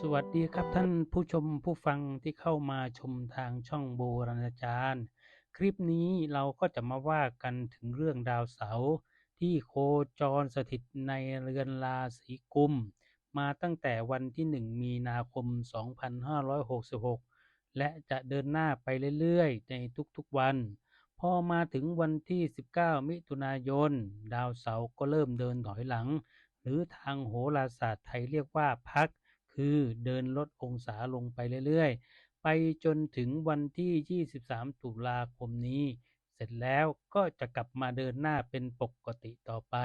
สวัสดีครับท่านผู้ชมผู้ฟังที่เข้ามาชมทางช่องโบราณอาจารย์ คลิปนี้เราก็จะมาว่ากันถึงเรื่องดาวเสาร์ที่โคจรสถิตในเรือนราศีกุม มาตั้งแต่วันที่ 1 มีนาคม 2566 และจะเดินหน้าไปเรื่อยๆ ในทุกๆวัน พอมาถึงวันที่ 19 มิถุนายน ดาวเสาร์ก็เริ่มเดินถอยหลัง หรือทางโหราศาสตร์ไทยเรียกว่าพัก คือเดินลดองศาลงไปเรื่อยๆ ไปจนถึงวันที่ 23 ตุลาคมนี้ เสร็จแล้วก็จะกลับมาเดินหน้าเป็นปกติต่อไป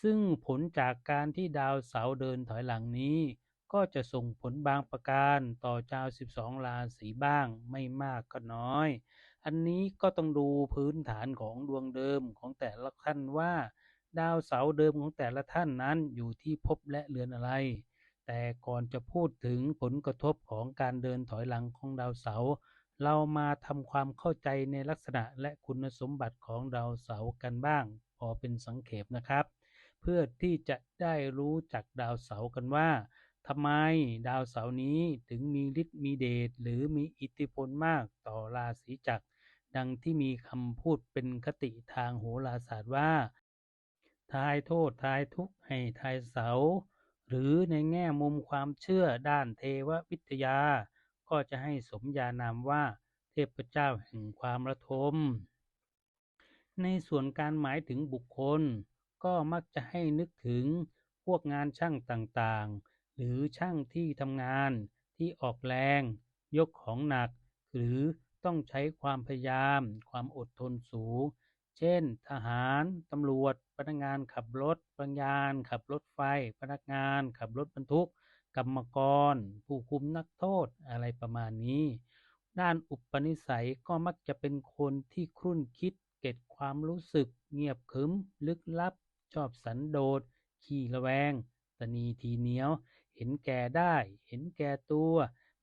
ซึ่งผลจากการที่ดาวเสาร์เดินถอยหลังนี้ ก็จะส่งผลบางประการต่อชาว 12 ราศีบ้างไม่มากก็น้อย อันนี้ก็ต้องดูพื้นฐานของดวงเดิมของแต่ละท่านว่า ดาวเสาร์เดิมของแต่ละท่านนั้นอยู่ที่ภพและเรือนอะไร แต่ก่อนจะพูดถึงผลกระทบของการเดินถอยหลังของดาวเสาร์เรามาทำความเข้าใจในลักษณะและคุณสมบัติของดาวเสาร์กันบ้าง พอเป็นสังเขปนะครับ เพื่อที่จะได้รู้จักดาวเสาร์กันว่าทำไมดาวเสาร์นี้ถึงมีฤทธิ์มีเดชหรือมีอิทธิพลมากต่อราศีจักรดังที่มีคำพูดเป็นคติทางโหราศาสตร์ว่า ทายโทษทายทุกข์ให้ทายเสา หรือในแง่มุมความเชื่อด้านเทววิทยา ก็จะให้สมญานามว่า เทพเจ้าแห่งความระทม ในส่วนการหมายถึงบุคคล ก็มักจะให้นึกถึงพวกงานช่างต่างๆ หรือช่างที่ทำงานที่ออกแรง ยกของหนัก หรือต้องใช้ความพยายาม ความอดทนสูง เช่น ทหาร ตำรวจ พนักงานขับรถพนักงานขับรถไฟ พนักงานขับรถบรรทุก กรรมกร ผู้คุมนักโทษอะไรประมาณนี้ ด้านอุปนิสัยก็มักจะเป็นคนที่ครุ่นคิด เก็บความรู้สึก เงียบขรึม ลึกลับ ชอบสันโดษ ขี้ระแวง ตนีทีเหนียว เห็นแก่ได้ เห็นแก่ตัว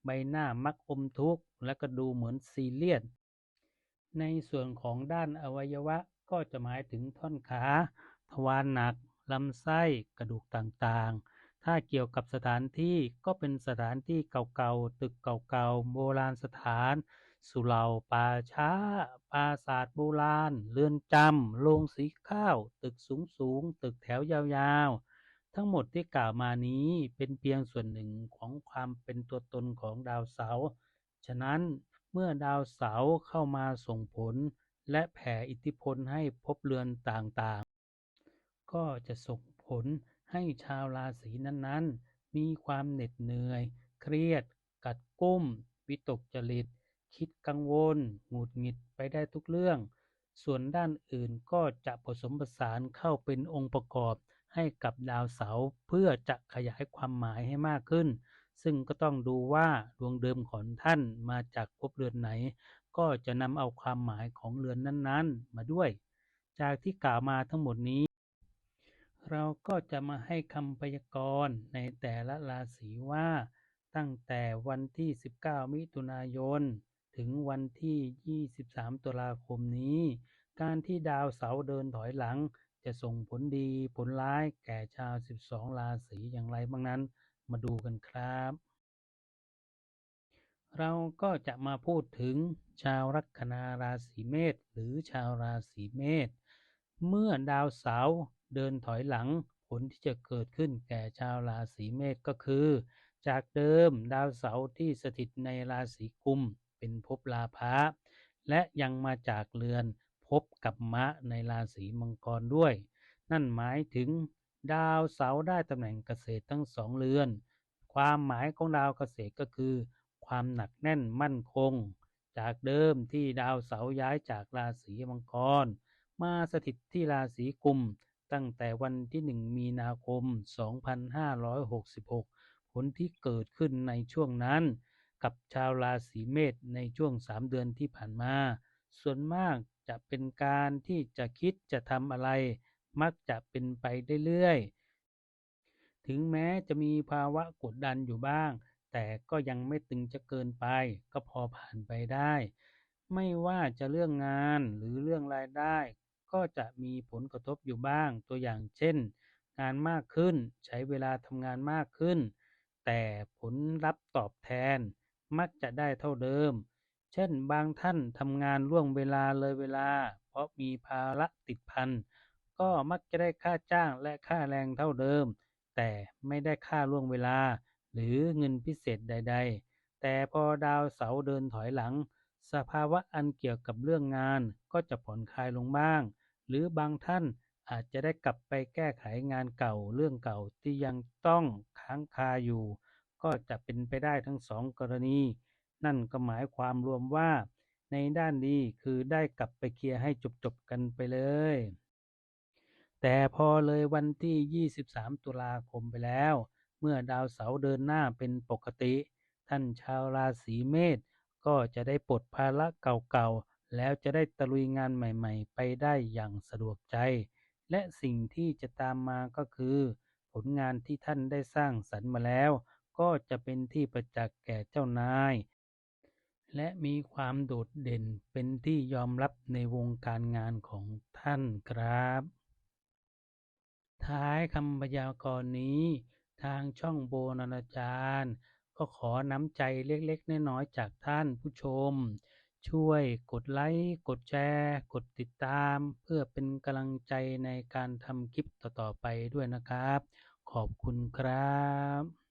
ใบหน้ามักอมทุกข์ และก็ดูเหมือนซีเรียส ในส่วนของด้านอวัยวะก็จะหมายถึงท่อนขา ทวารหนัก ลำไส้ กระดูกต่างๆ ถ้าเกี่ยวกับสถานที่ก็เป็นสถานที่เก่าๆ ตึกเก่าๆ โบราณสถาน สุเหร่าป่าช้า ปราสาทโบราณ เรือนจำ โรงสีข้าว ตึกสูงๆ ตึกแถวยาวๆทั้งหมดที่กล่าวมานี้เป็นเพียงส่วนหนึ่งของความเป็นตัวตนของดาวเสาร์ ฉะนั้น เมื่อดาวเสาร์เข้ามาส่งผล และแผ่อิทธิพลให้ภพเรือนต่างๆ ก็จะส่งผลให้ชาวราศีนั้นๆ มีความเหน็ดเหนื่อย เครียด กัดกุ้ม วิตกจริต คิดกังวล หงุดหงิดไปได้ทุกเรื่อง ส่วนด้านอื่นก็จะผสมผสานเข้าเป็นองค์ประกอบให้กับดาวเสาร์เพื่อจะขยายความหมายให้มากขึ้น ซึ่งก็ต้องดูว่าดวงเดิมของท่านมาจากภพเรือนไหน ก็จะนำเอาความหมายของเรือนนั้นๆ มาด้วย จากที่กล่าวมาทั้งหมดนี้ เราก็จะมาให้คำพยากรณ์ในแต่ละราศีว่า ตั้งแต่วันที่ 19 มิถุนายน ถึงวันที่ 23 ตุลาคมนี้ การที่ดาวเสาร์เดินถอยหลังจะส่งผลดีผลร้ายแก่ชาว 12 ราศีอย่างไรบ้างนั้น มาดูกันครับ เราก็จะมาพูดถึงชาวลัคนาราศีเมษหรือชาวราศีเมษเมื่อดาวเสาร์เดินถอยหลังผลที่จะเกิดขึ้นแก่ชาวราศีเมษก็คือ จากเดิมดาวเสาร์ที่สถิตในราศีกุมเป็นภพลาภะและยังมาจากเรือนภพกับมะในราศีมังกรด้วย นั่นหมายถึง ดาวเสาร์ได้ตำแหน่งเกษตรทั้งสองเรือน ความหมายของดาวเกษตรก็คือ ความหนักแน่นมั่นคง จากเดิมที่ดาวเสาร์ย้ายจากราศีมังกร มาสถิตที่ราศีกุม ตั้งแต่วันที่ 1 มีนาคม 2566 ผลที่เกิดขึ้นในช่วงนั้น กับชาวราศีเมษในช่วง 3 เดือนที่ผ่านมา ส่วนมากจะเป็นการที่จะคิดจะทำอะไร มักจะเป็นไปเรื่อยๆถึงแม้จะมีภาวะกดดันอยู่บ้าง แต่ก็ยังไม่ตึงจะเกินไป ก็พอผ่านไปได้ ไม่ว่าจะเรื่องงานหรือเรื่องรายได้ ก็จะมีผลกระทบอยู่บ้าง ตัวอย่างเช่น งานมากขึ้นใช้เวลาทำงานมากขึ้น แต่ผลลัพธ์ตอบแทน มักจะได้เท่าเดิม เช่น บางท่านทำงานล่วงเวลาเลยเวลา เพราะมีภาระติดพัน ก็มักจะได้ค่าจ้างและค่าแรงเท่าเดิม แต่ไม่ได้ค่าล่วงเวลา หรือเงินพิเศษใด ๆ แต่พอดาวเสาร์เดินถอยหลัง สภาวะอันเกี่ยวกับเรื่องงานก็จะผ่อนคลายลงบ้าง หรือบางท่านอาจจะได้กลับไปแก้ไขงานเก่าเรื่องเก่าที่ยังต้องค้างคาอยู่ ก็จะเป็นไปได้ทั้งสองกรณี นั่นก็หมายความรวมว่า ในด้านดีคือได้กลับไปเคลียร์ให้จบๆกันไปเลย แต่พอเลยวันที่ 23 ตุลาคมไปแล้ว เมื่อดาวเสาร์เดินหน้าเป็นปกติ ท่านชาวราศีเมษก็จะได้ปลดภาระเก่าๆ แล้วจะได้ตะลุยงานใหม่ๆ ไปได้อย่างสะดวกใจ และสิ่งที่จะตามมาก็คือ ผลงานที่ท่านได้สร้างสรรค์มาแล้ว ก็จะเป็นที่ประจักษ์แก่เจ้านาย และมีความโดดเด่นเป็นที่ยอมรับในวงการงานของท่านครับ ท้ายคำพยากรณ์นี้ ทางช่องโบนันอาจารย์ ก็ขอน้ำใจเล็กๆ น้อยๆ จากท่านผู้ชม ช่วยกดไลค์ กดแชร์ กดติดตาม เพื่อเป็นกำลังใจในการทำคลิปต่อๆไปด้วยนะครับ ขอบคุณครับ